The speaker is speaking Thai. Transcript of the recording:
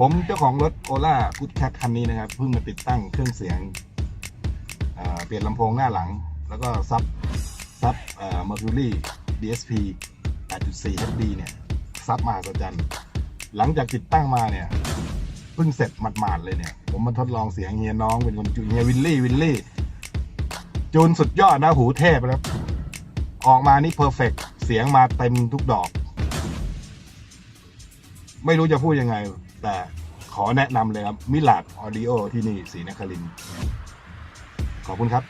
ผมเจ้าของรถโอล่าพุทแคทคันนี้นะครับ เพิ่งมาติดตั้งเครื่องเสียงเเปลี่ยนลำโพงหน้าหลัง แล้วก็ซับซับเอ่อ Mercury DSP 8.4 HD เนี่ย ซับมหัศจรรย์หลังจากติดตั้งมาเนี่ยเพิ่งเสร็จหมาดๆเลยเนี่ย ผมมาทดลองเสียงเฮียน้องเป็นคนจูนเฮียวิลลี่วิลลี่จูนสุดยอดนะหูเทพนะครับ ออกมานี่เพอร์เฟกเสียงมาเต็มทุกดอก ไม่รู้จะพูดยังไง แต่ขอแนะนำเลยครับมิลาดออดิโอที่นี่ศรีนครินทร์ขอบคุณครับ